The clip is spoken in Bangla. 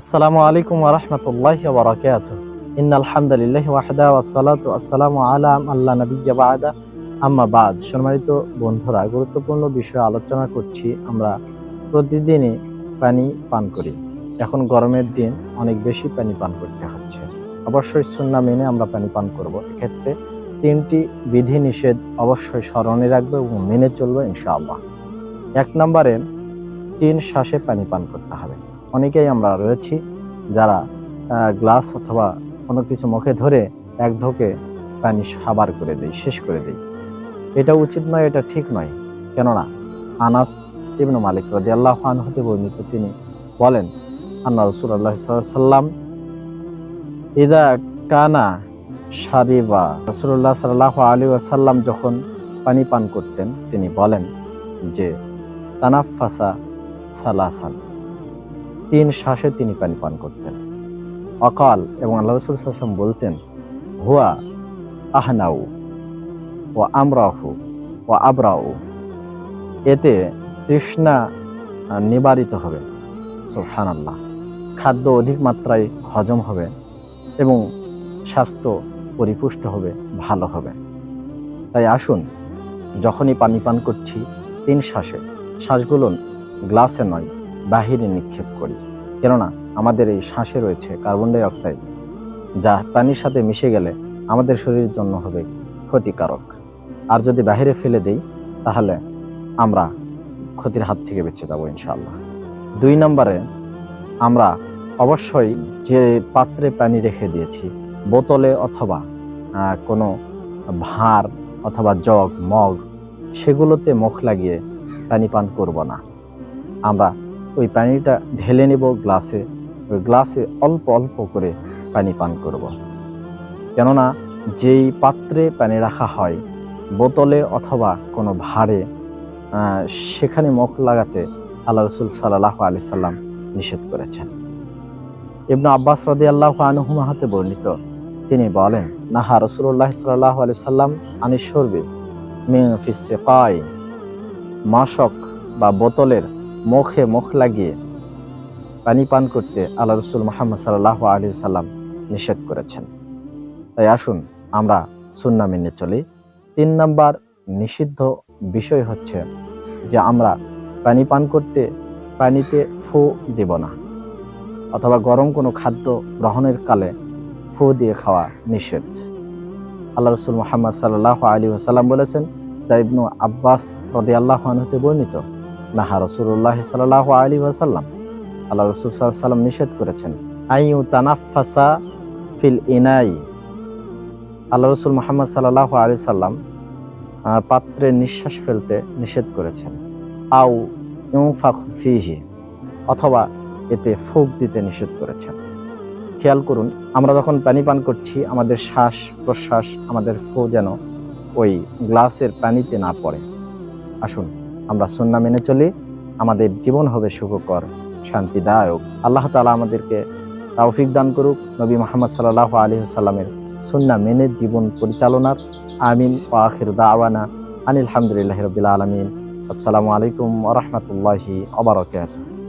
আসসালামু আলাইকুম ওরহমতুল্লাহ বরাকাত ইন আলহামদুলিল্লাহ ওয়াহদা ওয়াসালাতু আসসালামু আলা আল্লাহ নবিজ্জা বাদা। আম্মা বাদ। সম্মানিত বন্ধুরা, গুরুত্বপূর্ণ বিষয়ে আলোচনা করছি আমরা প্রতিদিনই পানি পান করি। এখন গরমের দিন, অনেক বেশি পানি পান করতে হচ্ছে। অবশ্যই সুন্না মেনে আমরা পানি পান করব। এক্ষেত্রে তিনটি বিধি নিষেধ অবশ্যই স্মরণে রাখব এবং মেনে চলবো ইনশাআল্লাহ। এক নম্বরে তিন শ্বাসে পানি পান করতে হবে। অনেকেই আমরা রয়েছি যারা গ্লাস অথবা কোনো কিছু মুখে ধরে এক ঢোকে পানি সাবার করে দেয় শেষ করে দেয় এটা উচিত নয়, এটা ঠিক নয়। কেননা, আনাস ইবনু মালিক রদি আল্লাহ হতে বর্ণিত তিনি বলেন, আন্না রসুল্লাহ সাল্লাম ইদা কানা সারিবা রসুল্লাহ সাল্লাহ আলী আসাল্লাম যখন পানি পান করতেন, তিনি বলেন যে তানাফাসা সালাসান। তিন শ্বাসে তিনি পানি পান করতেন। অকাল এবং আল্লাহ রসুল সাল্লাম বলতেন, হুয়া আহনাউ ও আমরাহু ও আবরাউ। এতে তৃষ্ণা নিবারিত হবে। সুহান আল্লাহ খাদ্য অধিক মাত্রায় হজম হবে এবং স্বাস্থ্য পরিপুষ্ট হবে, ভালো হবে। তাই আসুন, যখনই পানি পান করছি, তিন শ্বাসে, শ্বাসগুলো গ্লাসে নয় বাহিরে নিক্ষেপ করি। কেননা আমাদের এই শ্বাসে রয়েছে কার্বন ডাই অক্সাইড, যা পানির সাথে মিশে গেলে আমাদের শরীরের জন্য হবে ক্ষতিকারক। আর যদি বাহিরে ফেলে দেই, তাহলে আমরা ক্ষতির হাত থেকে বেঁচে যাব ইনশাল্লাহ দুই নম্বরে, আমরা অবশ্যই যে পাত্রে পানি রেখে দিয়েছি, বোতলে অথবা কোনো ভাঁড় অথবা জগ, মগ, সেগুলোতে মুখ লাগিয়ে পানি পান করব না। আমরা ওই পানিটা ঢেলে নেব গ্লাসে। ওই গ্লাসে অল্প অল্প করে পানি পান করব। কেননা যেই পাত্রে পানি রাখা হয় বোতলে অথবা কোনো আহ, সেখানে মুখ লাগাতে আল্লাহ রসুল সাল্লাহ আলি সাল্লাম নিষেধ করেছেন। ইবনু আব্বাস রদি আল্লাহ আনহুমা হাতে বর্ণিত তিনি বলেন নাহা রসুল্লাহ সাল্লাহ আলি সাল্লাম আনিসর্বি মিন ফিসেকাই মাসক বা বোতলের মুখে মুখ লাগিয়ে পানি পান করতে আল্লাহ রসুল মোহাম্মদ সাল্লাহ আলী সাল্লাম নিষেধ করেছেন। তাই আসুন আমরা সুন্না মেনে চলি। তিন নাম্বার নিষিদ্ধ বিষয় হচ্ছে যে আমরা পানি পান করতে পানিতে ফু দেব না অথবা গরম কোনো খাদ্য গ্রহণের কালে ফু দিয়ে খাওয়া নিষেধ। আল্লাহ রসুল মোহাম্মদ সাল্লাহ আলী সাল্লাম বলেছেন, যা ইবনু আব্বাস রদি আল্লাহ হতে বর্ণিত নাহা রসুল্লাহ সাল্লাহ আলী ওয়াসাল্লাম। আল্লাহ রসুল সাল্লাম নিষেধ করেছেন আইউ তানাফাসা ফিল ইনাই। আল্লাহ রসুল মোহাম্মদ সাল্লাহ আলী সাল্লাম পাত্রে নিঃশ্বাস ফেলতে নিষেধ করেছেন। আউ ইউফাক ফিহি, অথবা এতে ফুক দিতে নিষেধ করেছেন। খেয়াল করুন, আমরা যখন পানি পান করছি, আমাদের শ্বাস প্রশ্বাস, আমাদের ফু যেন ওই গ্লাসের পানিতে না পড়ে। আসুন আমরা সুন্না মেনে চলি, আমাদের জীবন হবে সুখকর, শান্তিদায়ক। আল্লাহ তালা আমাদেরকে তাওফিক দান করুক, নবী মোহাম্মদ সাল্লাহ আলী সাল্লামের সুন্না মেনে জীবন পরিচালনার। আমিন ও আখির দাওয়ানা আনিল হামদুলিল্লাহ রবিল আলমিন। আসসালামু আলাইকুম ওরহমতুল্লাহি আবরকাত